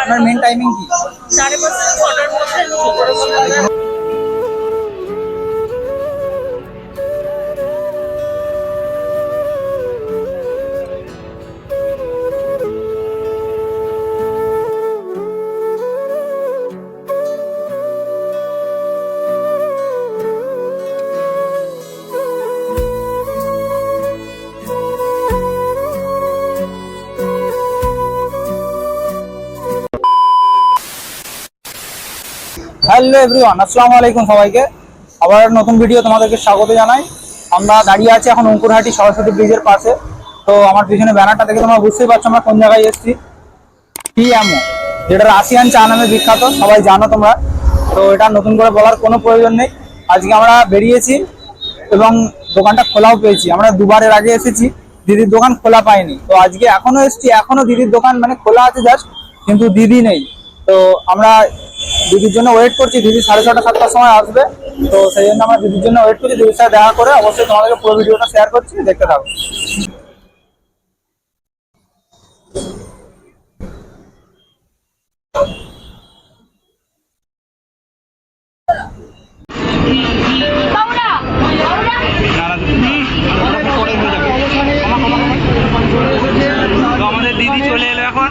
আপনার main timing কি? সাড়ে পাঁচটা ছটার মধ্যে হ্যালো এভরিওয়ান আসসালামু আলাইকুম সবাইকে। আবার নতুন ভিডিও তোমাদেরকে স্বাগত জানাই। আমরা দাঁড়িয়ে আছি এখন অঙ্কুরহাটি সরস্বতী ব্রিজের পাশে। তো আমার পিছনে ব্যানারটা দেখে তোমরা বুঝতেই পারছ, আমরা কোন জায়গায় এসেছি? টিএমও যেটা রাশিয়ান চা নামে বিখ্যাত, সবাই জানো তোমরা। তো এটা নতুন করে বলার কোনো প্রয়োজন নেই। আজকে আমরা বেরিয়েছি এবং দোকানটা খোলাও পেয়েছি। আমরা দুবারের আগে এসেছি, দিদির দোকান খোলা পাইনি। তো আজকে এখনও এসেছি, এখনও দিদির দোকান মানে খোলা আছে জাস্ট কিন্তু দিদি নেই। তো আমরা দিদির জন্য ওয়েট করছি দিদি সাড়ে ছটা সাতটার সময় আসবে। তো সেই জন্য আমরা দিদির জন্য ওয়েট করছি দিদির সাথে দেখা করে অবশ্যই তোমাদেরকে পুরো ভিডিওটা শেয়ার করছি দেখতে থাকো। আমাদের দিদি চলে এলো এখন।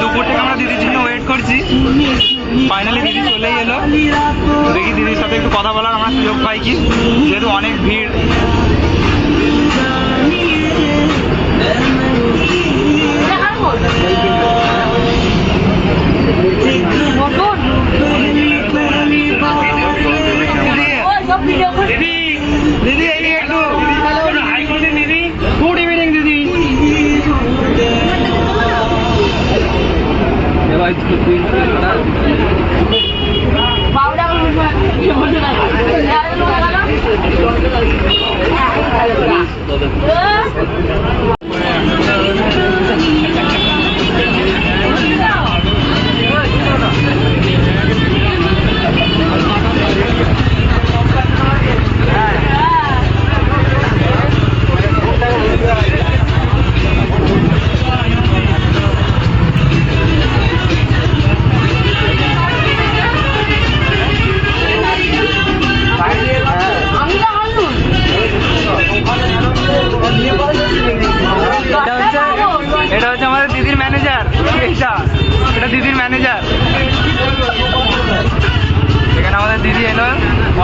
দুপুর থেকে আমরা দিদির জন্য ওয়েট করছি। ফাইনালি দিদি চলেই এলো। দেখি দিদির সাথে একটু কথা বলার আমরা সুযোগ পাই কি, যেহেতু অনেক ভিড়। দিদি দিদি এই একটু। rồi vào đâu? Mà nhiều hơn nữa này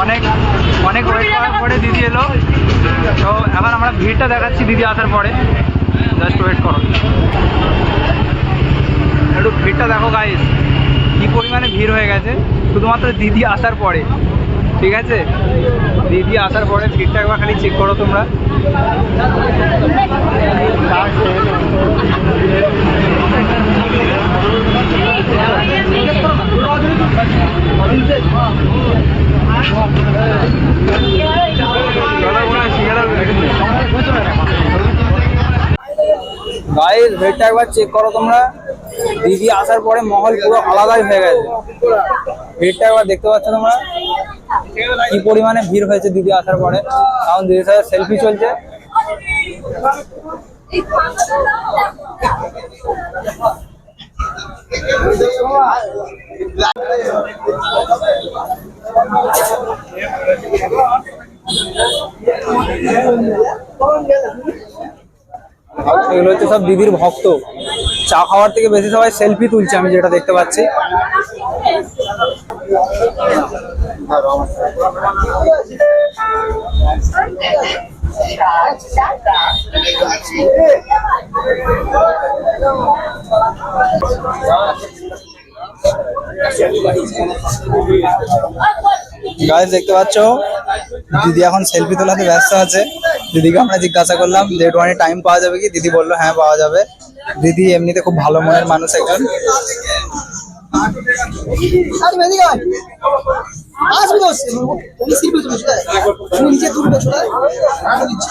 অনেক অনেক ওয়েট করার পরে দিদি এলো। তো এখন আমরা ভিড়টা দেখাচ্ছি দিদি আসার পরে। জাস্ট ওয়েট করো। একটু ভিড়টা দেখো গাইস কি পরিমাণে ভিড় হয়ে গেছে। শুধুমাত্র দিদি আসার পরে। ঠিক আছে? দিদি আসার পরে ভিড়টা একবার খালি চেক করো তোমরা। গাইস ভিড়টা একবার চেক করো তোমরা। দিদি আসার পরে মহল পুরো আলাদাই হয়ে গেছে। ভিড়টা একবার দেখতে পাচ্ছ তোমরা। কি পরিমাণে ভিড় হয়েছে দিদি আসার পরে। কারণ দিদির সাথে সেলফি চলছে। এগুলো হচ্ছে সব দিদির ভক্ত। চা খাওয়ার থেকে বেশি সবাই সেলফি তুলছে, আমি যেটা দেখতে পাচ্ছি। গাইজ দেখতে পাচ্ছ? দিদি এখন সেলফি তোলাতে ব্যস্ত আছে। দিদিকে আমরা জিজ্ঞাসা করলাম, যে একটুখানি টাইম পাওয়া যাবে কি? দিদি বলল হ্যাঁ পাওয়া যাবে। দিদি এমনিতে খুব ভালো মনের মানুষ একজন। आज भी दोस्त उन्हीं सिर पे तुम्हें छुड़ा है वो नीचे दूर पे छुड़ा है वो नीचे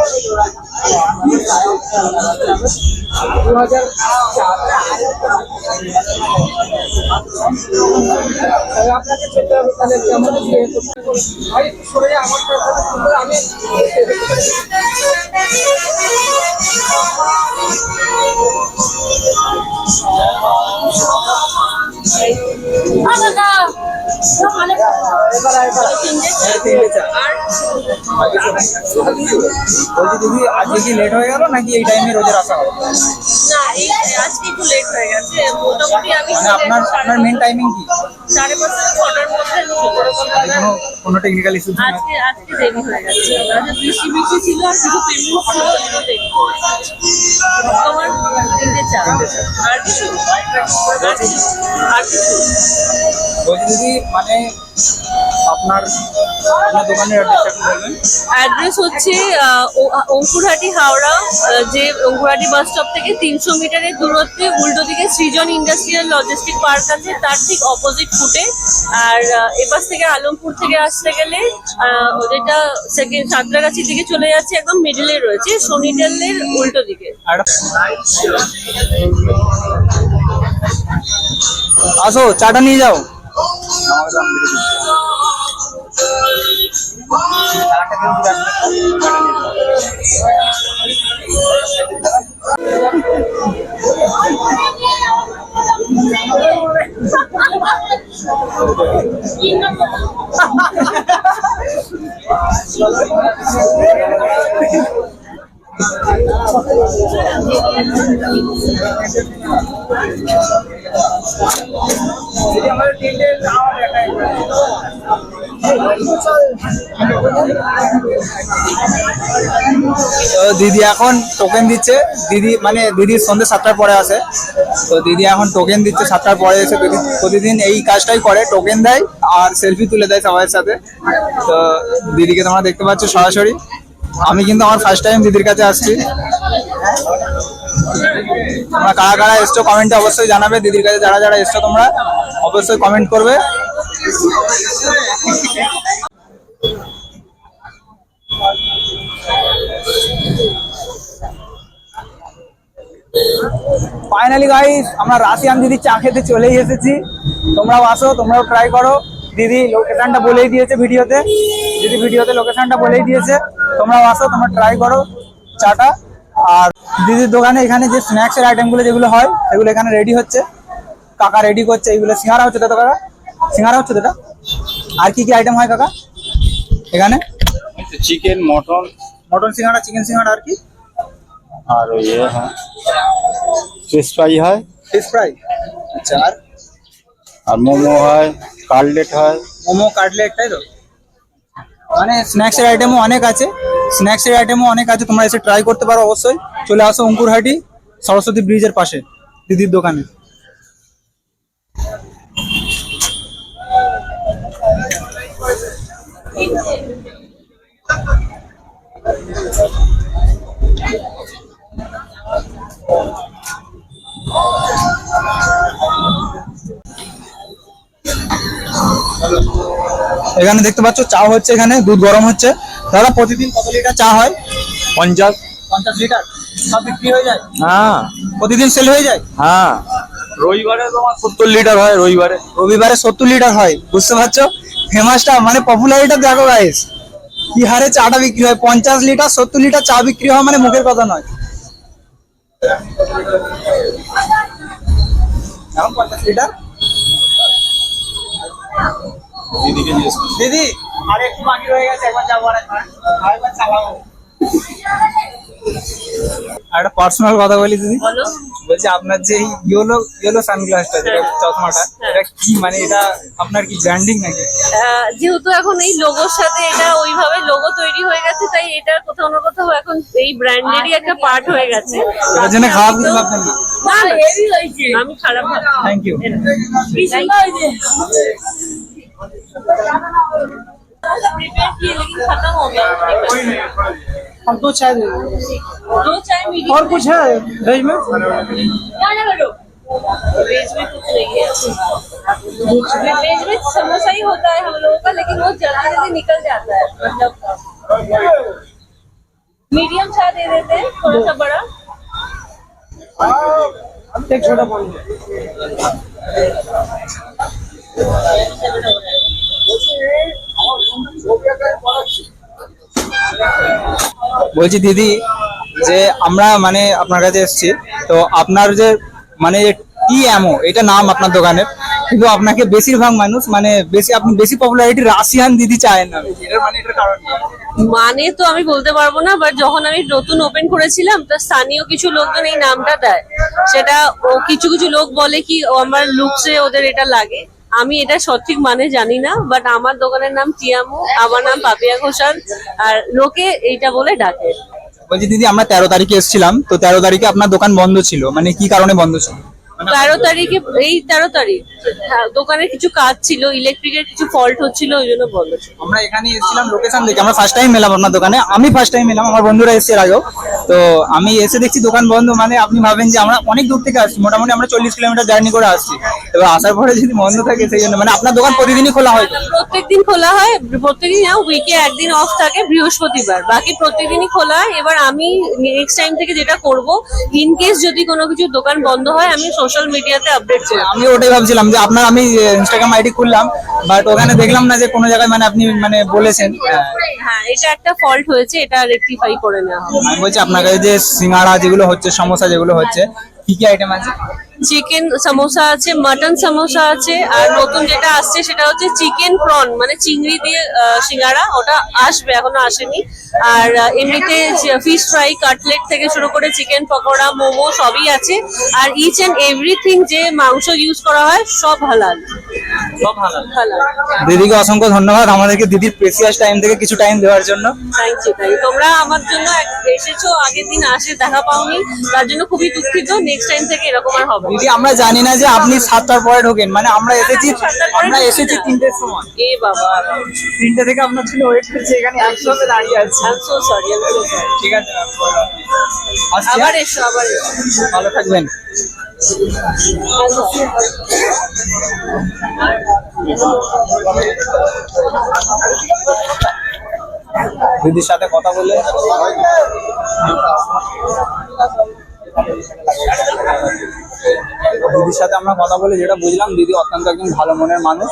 আপনাকে যেতে হবে তাহলে কেমন ভাই সরে আমার আমি বলছি দিদি আজকে কি লেট হয়ে গেল নাকি এই টাইমে রোজের আসা হবে? না এই আজকে একটু লেট হয়ে গেছে। মোটামুটি আমি মানে আপনার আপনার মেন টাইমিং কি? সাড়ে পাঁচটা ছটার মধ্যে কোনো কোনো টেকনিক্যাল ইস্যু আজকে আজকে দেরি হয়ে গেছে। আজকে বৃষ্টি বৃষ্টি ছিল আর কিছু পেমেন্ট ছিল ওই দেরি তোমার তিনটে চা। আর কিছু? আর কিছু? বলছি দিদি মানে আপনার আপনার দোকানের অ্যাড্রেসটা একটু বলবেন? অ্যাড্রেস হচ্ছে অঙ্কুরহাটি হাওড়া যে অঙ্কুরহাটি বাস স্টপ থেকে তিনশো মিটারের দূরত্বে উল্টো দিকে সৃজন ইন্ডাস্ট্রিয়াল লজিস্টিক পার্ক আছে তার ঠিক অপোজিট ফুটে আর এপাশ থেকে আলমপুর থেকে আসতে গেলে যেটা সেকেন্ড সাঁতরাগাছির দিকে চলে যাচ্ছে একদম মিডলে রয়েছে সোনিটেলের উল্টো দিকে। আসো চাটা নিয়ে যাও। তো দিদি এখন টোকেন দিচ্ছে। দিদি মানে দিদি সন্ধ্যে সাতটার পরে আসে। তো দিদি এখন টোকেন দিচ্ছে, সাতটার পরে এসে প্রতিদিন এই কাজটাই করে। টোকেন দেয় আর সেলফি তুলে দেয় সবার সাথে। তো দিদিকে তোমরা দেখতে পাচ্ছ সরাসরি। আমি কিন্তু আমার ফার্স্ট টাইম দিদির কাছে আসছি। তোমরা কারা কারা এসছো কমেন্টে অবশ্যই জানাবে। দিদির কাছে যারা যারা এসছো তোমরা অবশ্যই কমেন্ট করবে। ফাইনালি গাইস আমরা রাশিয়ান দিদি চা খেতে চলেই এসেছি। তোমরাও আসো, তোমরাও ট্রাই করো। দিদি লোকেশনটা বলেই দিয়েছে ভিডিওতে। দিদি ভিডিওতে লোকেশনটা বলেই দিয়েছে। তোমরাও আসো, তোমরা ট্রাই করো। চাটা আর দিদির দোকানে এখানে যে স্ন্যাক্স স্ন্যাক্সের আইটেমগুলো যেগুলো হয় সেগুলো এখানে রেডি হচ্ছে। কাকা রেডি করছে এইগুলো সিঙ্গারা হচ্ছে তো কাকা? সিঙ্গারা হচ্ছে তো আর কি কি আইটেম হয় কাকা? এখানে? Chicken mutton. মটন সিঙ্গারা চিকেন সিঙ্গারা আর কি? আর ওই হ্যাঁ। ফিশ ফ্রাই হয়। ফিশ ফ্রাই আচ্ছা আর? আর মোমো হয় কাটলেট হয়। মোমো কাটলেট তাই তো? মানে স্ন্যাক্সের আইটেমও অনেক আছে। স্ন্যাক্সের আইটেমও অনেক আছে, তোমরা এসে ট্রাই করতে পারো অবশ্যই। চলে আসো অঙ্কুরহাটি, সরস্বতী ব্রিজের পাশে, দিদির দোকানে। এখানে দেখতে পাচ্ছ, চা হচ্ছে এখানে, দুধ গরম হচ্ছে। দাদা প্রতিদিন কত লিটার চা হয়? পঞ্চাশ। পঞ্চাশ লিটার? সব বিক্রি হয়ে যায়? হ্যাঁ। প্রতিদিন সেল হয়ে যায়? হ্যাঁ। রবিবারে তোমার সত্তর লিটার হয় রবিবারে। রবিবারে সত্তর লিটার হয় বুঝতে পারছ? ফেমাসটা মানে পপুলারিটা দেখো গাইস কি হারে চাটা বিক্রি হয়? পঞ্চাশ লিটার সত্তর লিটার চা বিক্রি হয় মানে মুখের কথা নয়। এখন পঞ্চাশ লিটার? দিদি আর একটু বাকি রয়ে গেছে একবার যাব আর একবার। আরেকবার চালাবো একটা পার্সোনাল কথা বলি দিদি। বলো। বলছি আপনার যে ইয়েলো ইয়েলো সানগ্লাসটা যেটা চশমাটা এটা কি মানে এটা আপনার কি ব্র্যান্ডিং নাকি? যেহেতু এখন এই লোগোর সাথে এটা ওইভাবে লোগো তৈরি হয়ে গেছে তাই এটা কোথাও না কোথাও এখন এই ব্র্যান্ডেরই একটা পার্ট হয়ে গেছে। জন্য খারাপ কিছু না। আমি খারাপ না। Thank you. प्रिपेयर किए लेकिन खत्म हो गया हम दो चाय दे दो चाय मीडियम और कुछ है वेज में? वेज में कुछ नहीं है। वेज में समोसा ही होता है हम लोगों का लेकिन वो जल्दी जल्दी निकल जाता है मतलब। मीडियम चाय दे देते हैं थोड़ा सा बड़ा एक छोटा पानी বলছি দিদি যে আমরা মানে আপনার কাছে এসেছি তো আপনার যে মানে টি এমো এটা নাম আপনার দোকানের কিন্তু আপনাকে বেশিরভাগ মানুষ মানে বেশি আপনি বেশি পপুলারিটি রাশিয়ান দিদি চায় না। মানে এটার কারণ মানে তো আমি বলতে পারব না বাট যখন আমি নতুন ওপেন করেছিলাম তো স্থানীয় কিছু লোকজন এই নামটা দেয়। সেটা ও কিছু কিছু লোক বলে কি ও আমার লুকসে ওদের এটা লাগে। আমি এটা সঠিক মানে জানি না বাট আমার দোকানের নাম টিয়ামু, আমার নাম পাপিয়া ঘোষাল, আর লোকে এইটা বলে ডাকে। বলছি দিদি, আমরা তেরো তারিখে এসেছিলাম, তো তেরো তারিখে আপনার দোকান বন্ধ ছিল মানে কি কারণে বন্ধ ছিল? তেরো তারিখে এই তেরো তারিখ। হ্যাঁ দোকানের কিছু কাজ ছিল ইলেকট্রিকের কিছু ফল্ট হচ্ছিল ওই জন্য বন্ধ আমরা এখানে এসেছিলাম লোকেশন দেখে আমরা ফার্স্ট টাইম এলাম আপনার দোকানে। আমি ফার্স্ট টাইম এলাম আমার বন্ধুরা এসে আগেও। তো আমি এসে দেখছি দোকান বন্ধ মানে আপনি ভাবেন যে আমরা অনেক দূর থেকে আসছি মোটামুটি আমরা চল্লিশ কিলোমিটার জার্নি করে আসছি। এবার আসার পরে যদি বন্ধ থাকে সেই জন্য। মানে আপনার দোকান প্রতিদিনই খোলা হয়? প্রত্যেকদিন খোলা হয় প্রত্যেকদিন উইকে একদিন অফ থাকে বৃহস্পতিবার। বাকি প্রত্যেকদিনই খোলা হয়। এবার আমি নেক্সট টাইম থেকে যেটা করব ইন কেস যদি কোনো কিছু দোকান বন্ধ হয় আমি সোশ্যাল মিডিয়াতে আপডেট ছিল আমি ওটাই ভাবছিলাম যে আপনার আমি ইনস্টাগ্রাম আইডি খুললাম বাট ওখানে দেখলাম না যে কোনো জায়গায় মানে আপনি মানে বলেছেন। হ্যাঁ। হ্যাঁ এটা একটা ফল্ট হয়েছে এটা রেকটিফাই করে নেওয়া হবে। আমি বলছি আপনার কাছে যে সিঙ্গাড়া যেগুলো হচ্ছে সমস্যা যেগুলো হচ্ছে কি কি আইটেম আছে? চিকেন সামোসা আছে, মাটন সামোসা আছে, আর নতুন যেটা আসছে সেটা হচ্ছে চিকেন প্রন মানে চিংড়ি দিয়ে সিঙ্গারা, ওটা আসবে, এখনও আসেনি। আর এমনিতে ফিশ ফ্রাই কাটলেট থেকে শুরু করে চিকেন পকোড়া, মোমো সবই আছে। আর ইচ এন্ড এভরিথিং যে মাংস ইউজ করা হয়, সব হালাল। দিদিকে অসংখ্য ধন্যবাদ। আমাদেরকে দিদির প্রেসিয়াস টাইম থেকে কিছু টাইম দেওয়ার জন্য। থ্যাংক ইউ থ্যাংক তোমরা আমার জন্য এসেছ আগের দিন আসে দেখা পাওনি। তার জন্য খুবই দুঃখিত। নেক্সট টাইম থেকে এরকম আর হবে দিদি আমরা জানি না যে আপনি সাতটার পরে ঢোকেন। মানে আমরা এসেছি আমরা এসেছি তিনটের সময়। এ বাবা। তিনটে থেকে আপনার ছিল ওয়েট করছি এখানে একসাথে দাঁড়িয়ে আছি। I am so sorry I am so sorry ঠিক আছে আবার হ্যাঁ? এসো আবার এসো। ভালো থাকবেন। দিদির সাথে কথা বলে। দিদির সাথে আমরা কথা বলে, যেটা বুঝলাম, দিদি অত্যন্ত একজন ভালো মনের মানুষ,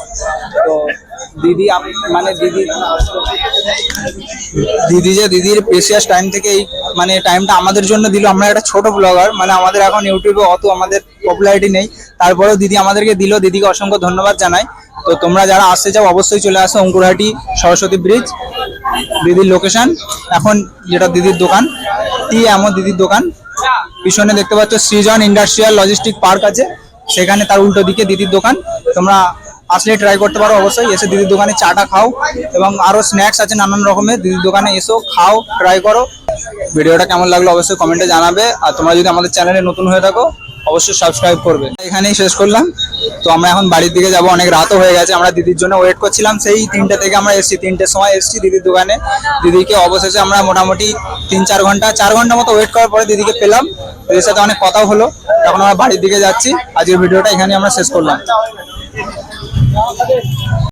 তো দিদি মানে দিদি দিদি যে দিদির প্রেসিয়াস টাইম থেকে এই মানে টাইমটা আমাদের জন্য দিল। আমরা একটা ছোট ব্লগার মানে আমাদের এখন ইউটিউবে অত আমাদের পপুলারিটি নেই। তারপরেও দিদি আমাদেরকে দিল। দিদিকে অসংখ্য ধন্যবাদ জানাই। তো তোমরা যারা আসতে চাও, অবশ্যই চলে আসো অঙ্কুরহাটি সরস্বতী ব্রিজ দিদির লোকেশন এখন যেটা দিদির দোকান টি এমন দিদির দোকান। পিছনে দেখতে পাচ্ছ সৃজন ইন্ডাস্ট্রিয়াল লজিস্টিক পার্ক আছে। সেখানে তার উল্টো দিকে দিদির দোকান। তোমরা আসলে ট্রাই করতে পারো অবশ্যই। এসে দিদির দোকানে চাটা খাও এবং আরও স্ন্যাক্স আছে নানান রকমের। দিদির দোকানে এসো, খাও ট্রাই করো। ভিডিওটা কেমন লাগল অবশ্যই কমেন্টে জানাবে। আর তোমরা যদি আমাদের চ্যানেলে নতুন হয়ে থাকো, অবশ্যই সাবস্ক্রাইব করবে। এখানেই শেষ করলাম। তো আমরা এখন বাড়ির দিকে যাব। অনেক রাতও হয়ে গেছে। আমরা দিদির জন্য ওয়েট করছিলাম। সেই তিনটে থেকে আমরা এসেছি। তিনটের সময় এসেছি দিদির দোকানে। দিদিকে অবশেষে আমরা মোটামুটি তিন চার ঘণ্টা চার ঘণ্টা মতো ওয়েট করার পরে দিদিকে পেলাম। দিদির সাথে অনেক কথাও হলো। এখন আমরা বাড়ির দিকে যাচ্ছি। আজকের ভিডিওটা এখানে আমরা শেষ করলাম। 然后他这